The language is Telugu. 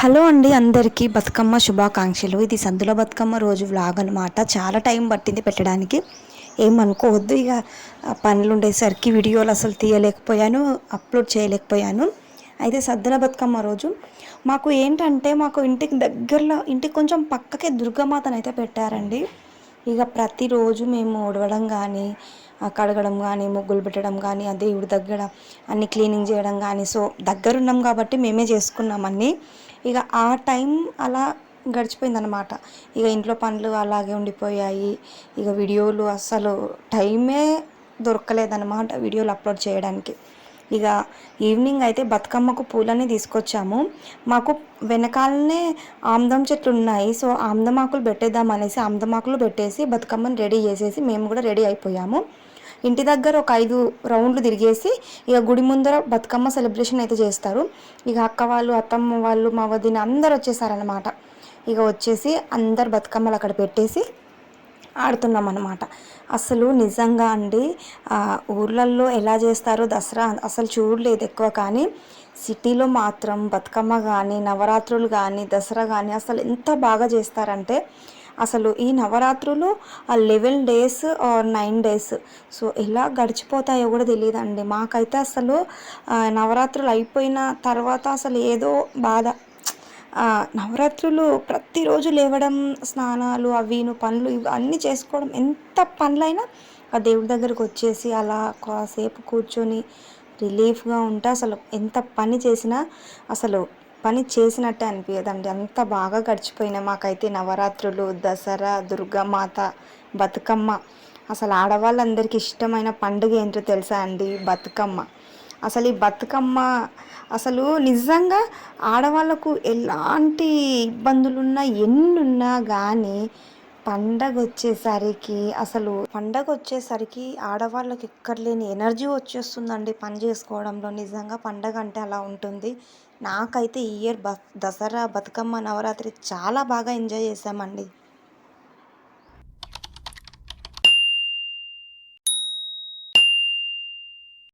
హలో అండి అందరికీ బతుకమ్మ శుభాకాంక్షలు. ఇది సందుల బతుకమ్మ రోజు వ్లాగ్ అనమాట చాలా టైం పట్టింది పెట్టడానికి. ఏమనుకోవద్దు ఇక పనులు ఉండేసరికి వీడియోలు అసలు తీయలేకపోయాను అప్లోడ్ చేయలేకపోయాను. అయితే సద్దుల బతుకమ్మ రోజు మాకు ఏంటంటే మాకు ఇంటికి దగ్గరలో ఇంటికి కొంచెం పక్కకే దుర్గామాతను అయితే పెట్టారండి. ఇక ప్రతిరోజు మేము ఉడవడం కానీ కడగడం కానీ ముగ్గులు పెట్టడం కానీ ఆ దేవుడి దగ్గర అన్ని క్లీనింగ్ చేయడం కానీ సో దగ్గరున్నాం కాబట్టి మేమే చేసుకున్నాం అన్నీ. ఇక ఆ టైం అలా గడిచిపోయిందనమాట ఇక ఇంట్లో పనులు అలాగే ఉండిపోయాయి. ఇక వీడియోలు అస్సలు టైమే దొరకలేదన్నమాట వీడియోలు అప్లోడ్ చేయడానికి. ఇక ఈవినింగ్ అయితే బతుకమ్మకు పూలని తీసుకొచ్చాము. మాకు వెనకాలనే ఆమ్దం చెట్లు ఉన్నాయి. సో ఆమ్దమాకులు పెట్టేద్దాం అనేసి ఆమ్దమాకులు పెట్టేసి బతుకమ్మని రెడీ చేసేసి మేము కూడా రెడీ అయిపోయాము. ఇంటి దగ్గర ఒక ఐదు రౌండ్లు తిరిగేసి ఇక గుడి ముందర బతుకమ్మ సెలబ్రేషన్ అయితే చేస్తారు. ఇక అక్క వాళ్ళు అత్తమ్మ వాళ్ళు మా వదిన అందరు వచ్చేసారనమాట ఇక వచ్చేసి అందరు బతుకమ్మలు అక్కడ పెట్టేసి ఆడుతున్నాం అనమాట అసలు నిజంగా అండి ఊర్లల్లో ఎలా చేస్తారో దసరా అసలు చూడలేదు ఎక్కువ కానీ సిటీలో మాత్రం బతుకమ్మ కానీ నవరాత్రులు కానీ దసరా కానీ అసలు ఎంత బాగా చేస్తారంటే అసలు ఈ నవరాత్రులు ఆ eleven days or nine days. So ఎలా గడిచిపోతాయో కూడా తెలియదండి. మాకైతే అసలు నవరాత్రులు అయిపోయిన తర్వాత అసలు ఏదో బాధ. నవరాత్రులు ప్రతిరోజు లేవడం స్నానాలు అవిను పనులు ఇవన్నీ చేసుకోవడం ఎంత పనులైనా ఆ దేవుడి దగ్గరకు వచ్చేసి అలా కాసేపు కూర్చొని రిలీఫ్గా ఉంటే అసలు ఎంత పని చేసినా అసలు పని చేసినట్టే అనిపించదండి అంత బాగా గడిచిపోయినా మాకైతే నవరాత్రులు దసరా దుర్గామాత బతుకమ్మ. అసలు ఆడవాళ్ళందరికీ ఇష్టమైన పండుగ ఏంటో తెలుసా అండి? బతుకమ్మ. అసలు ఈ బతుకమ్మ అసలు నిజంగా ఆడవాళ్ళకు ఎలాంటి ఇబ్బందులున్నా ఎన్నున్నా కానీ పండగ వచ్చేసరికి అసలు పండగ వచ్చేసరికి ఆడవాళ్ళకి ఎక్కర్లేని ఎనర్జీ వచ్చేస్తుందండి పని చేసుకోవడంలో. నిజంగా పండగ అంటే అలా ఉంటుంది. నాకైతే ఈ ఇయర్ బ దసరా బతుకమ్మ నవరాత్రి చాలా బాగా ఎంజాయ్ చేసామండి